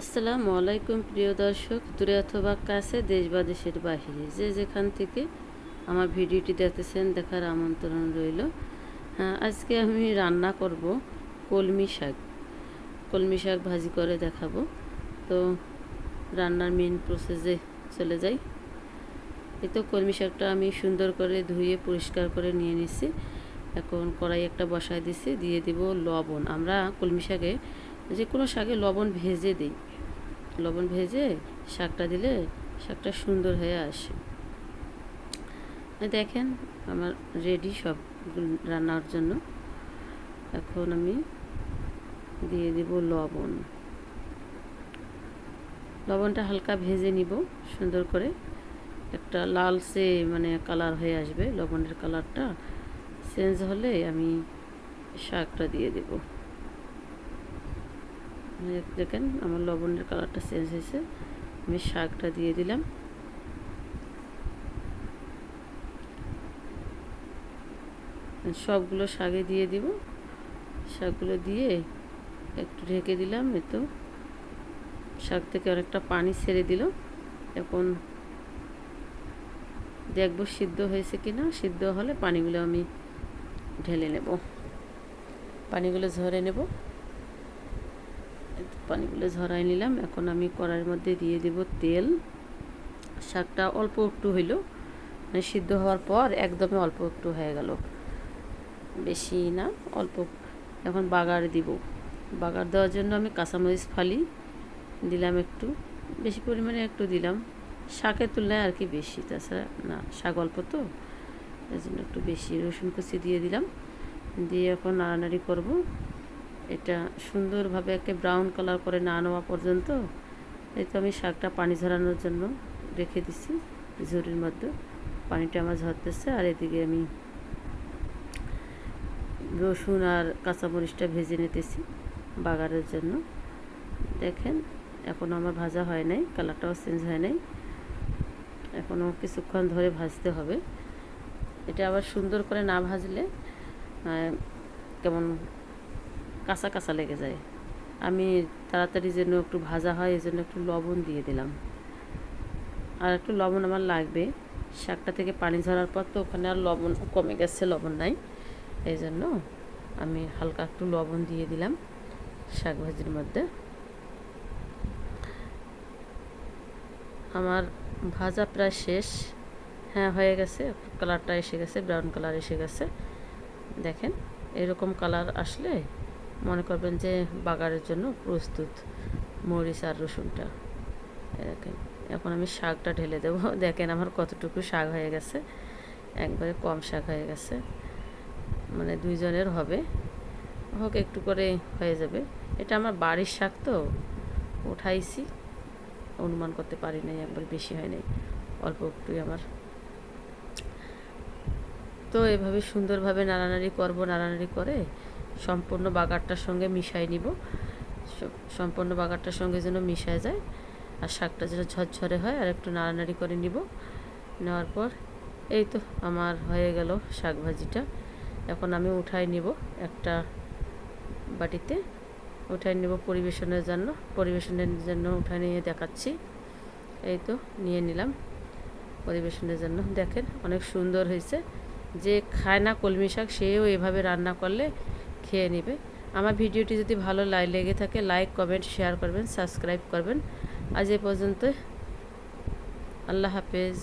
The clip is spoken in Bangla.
আসসালামু আলাইকুম, প্রিয় দর্শক, দূরে অথবা কাছে, দেশ বা দেশের বাহিরে। যে যেখান থেকে আমার ভিডিওটি দেখতেছেন, দেখার আমন্ত্রণ রইল। হ্যাঁ আজকে আমি রান্না করব কলমি শাক। কলমি শাক ভাজি করে দেখাবো। তো রান্নার মেন প্রসেসে চলে যাই। এই তো কলমি শাকটা আমি সুন্দর করে ধুয়ে পরিষ্কার করে নিয়ে নিছি। এখন কড়াই একটা বসায় দিছি, দিয়ে দিব লবণ। আমরা কলমি শাকে যে কোনো শাকে লবণ ভেজে দিই। লবণ ভেজে শাকটা দিলে শাকটা সুন্দর হয়ে আসে। দেখেন আমার রেডি সব রান্নার জন্য। এখন আমি দিয়ে দিব লবণ। লবণটা হালকা ভেজে নিব, সুন্দর করে। একটা লালচে মানে কালার হয়ে আসবে লবণের কালারটা চেঞ্জ হলে আমি শাকটা দিয়ে দেবো। দেখেন আমার লবণের কালারটা চেঞ্জ হয়েছে। আমি শাকটা দিয়ে দিলাম। সবগুলো শাকে দিয়ে দিব। শাকগুলো দিয়ে একটু ঢেকে দিলাম এতো শাক থেকে অনেকটা পানি ছেড়ে দিল। এখন দেখব সিদ্ধ হয়েছে কি না সিদ্ধ হলে পানিগুলো আমি ঢেলে নেব। পানিগুলো ঝরে নেব। পানিগুলো ঝরাই নিলাম। এখন আমি কড়াইয়ের মধ্যে দিয়ে দেব তেল। শাকটা অল্প একটু হইল মানে সিদ্ধ হওয়ার পর একদমই অল্প একটু হয়ে গেল। বেশি না, অল্প। এখন বাগার দিব। বাগার দেওয়ার জন্য আমি কাঁচামরিচ ফালি, দিলাম একটু। বেশি পরিমাণে একটু দিলাম। শাকের তুলনায় আর কি বেশি, তাছাড়া না, শাক অল্প তো এই জন্য একটু বেশি রসুন কুচি দিয়ে দিলাম। দিয়ে এখন নাড়ানাড়ি করব। এটা সুন্দরভাবে একে ব্রাউন কালার করে না নেওয়া পর্যন্ত, এই তো আমি শাকটা পানি ঝরানোর জন্য রেখে দিছি ঝুড়ির মধ্যে। পানিটা আমার ঝরতেছে আর এদিকে আমি রসুন আর কাঁচামরিচটা ভেজে নিতেছি বাগারের জন্য। দেখেন এখনও আমার ভাজা হয় নাই, কালারটাও চেঞ্জ হয় নাই। এখনও কিছুক্ষণ ধরে ভাজতে হবে। এটা আবার সুন্দর করে না ভাজলে কেমন কাঁচা কাঁচা লেগে যায়। আমি তাড়াতাড়ি যেন একটু ভাজা হয় এই জন্য একটু লবণ দিয়ে দিলাম। আর একটু লবণ আমার লাগবে। শাকটা থেকে পানি ঝরার পর তো ওখানে আর লবণ কমে গেছে, লবণ নাই। এই জন্য আমি হালকা একটু লবণ দিয়ে দিলাম শাক ভাজির মধ্যে। আমার ভাজা প্রায় শেষ। হ্যাঁ হয়ে গেছে। কালারটা এসে গেছে ব্রাউন কালার এসে গেছে। দেখেন, এরকম কালার আসলে মনে করবেন যে বাগারের জন্য প্রস্তুত মরিচ আর রসুনটা। দেখেন, এখন আমি শাকটা ঢেলে দেবো। দেখেন আমার কতটুকু শাক হয়ে গেছে। একবারে কম শাক হয়ে গেছে। মানে দুইজনের হবে। হোক, একটু করে হয়ে যাবে। এটা আমার বাড়ির শাক তো। উঠাইছি। অনুমান করতে পারি নাই, একবার বেশি হয় নাই। অল্প একটুই আমার। তো এভাবে সুন্দরভাবে নাড়ানাড়ি করব, নাড়ানাড়ি করে সম্পূর্ণ বাগারটার সঙ্গে মিশাই নিব। সম্পূর্ণ বাগারটার সঙ্গে যেন মিশায় যায়। আর শাকটা যেন ঝরঝরে হয়, আর একটু নাড়ানাড়ি করে নিব। নেওয়ার পর এই তো আমার হয়ে গেল শাক ভাজিটা। এখন আমি উঠাই নিব একটা বাটিতে। উঠাই নেব পরিবেশনের জন্য। পরিবেশনের জন্য উঠাই নিয়ে দেখাচ্ছি। এই তো নিয়ে নিলাম। পরিবেশনের জন্য দেখেন অনেক সুন্দর হয়েছে। যে খায় না কলমি শাক, সেও এভাবে রান্না করলে খেয়ে নেবে। আমার ভিডিওটি যদি ভালো লাই লেগে থাকে লাইক কমেন্ট শেয়ার করবেন সাবস্ক্রাইব করবেন। আজ এ পর্যন্ত আল্লাহ হাফেজ।